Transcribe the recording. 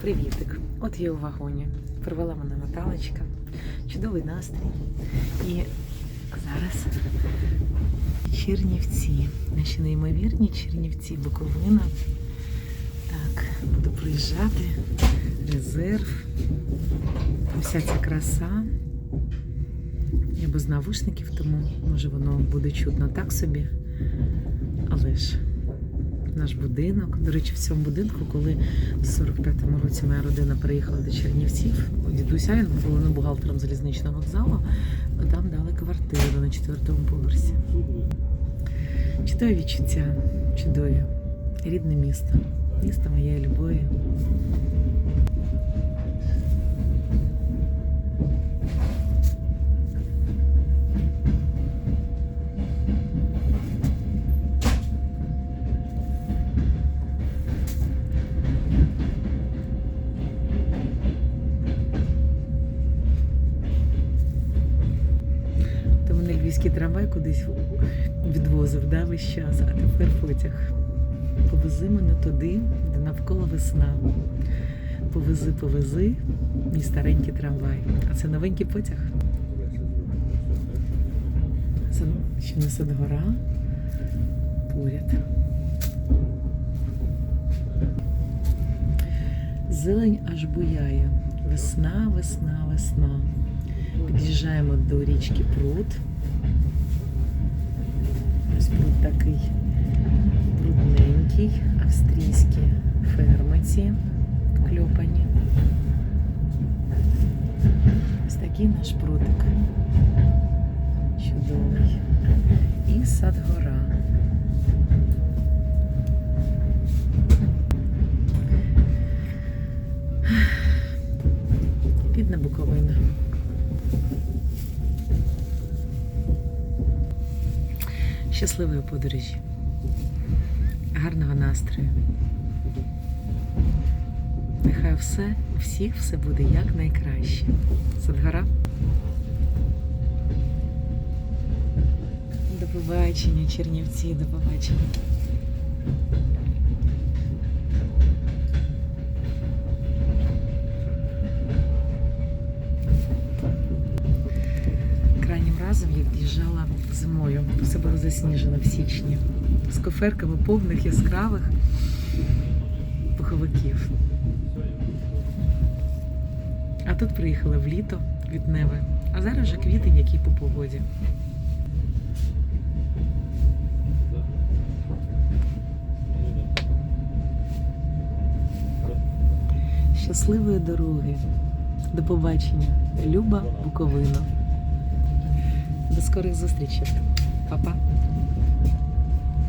Привітик. От я у вагоні. Привела мене Наталочка. Чудовий настрій. І зараз Чернівці. Наші неймовірні Чернівці, Буковина. Так, буду приїжджати. Резерв. Вся ця краса. Я без навушників, тому може воно буде чутно так собі. Але ж наш будинок. До речі, в цьому будинку, коли в 45-му році моя родина приїхала до Чернівців, у дідуся він був головним бухгалтером залізничного вокзалу, там дали квартиру на четвертому поверсі. Чудові відчуття, чудові. Рідне місто. Місто моєї любові. Львівський трамвай кудись відвозив, да, весь час, а тепер потяг. Повези мене туди, де навколо весна. Повези, повези, мій старенький трамвай. А це новенький потяг. Це ще не Садгора. Поряд. Зелень аж буяє. Весна, весна, весна. Під'їжджаємо до річки Пруд. Ось такий брудненький, австрійські фермиці кльопані. Ось такий наш прудик. Чудовий. І Садгора. Бідна Буковина. Щасливої подорожі, гарного настрою. Нехай все, у всіх все буде як найкраще. Садгора. До побачення, Чернівці, до побачення. Разом я в'їжджала зимою. Все було засніжено в січні. З коферками повних яскравих пуховиків. А тут приїхала в літо від Неви. А зараз вже квітень, який по погоді. Щасливої дороги. До побачення. Люба Буковина. До скорих зустрічей. Па-па.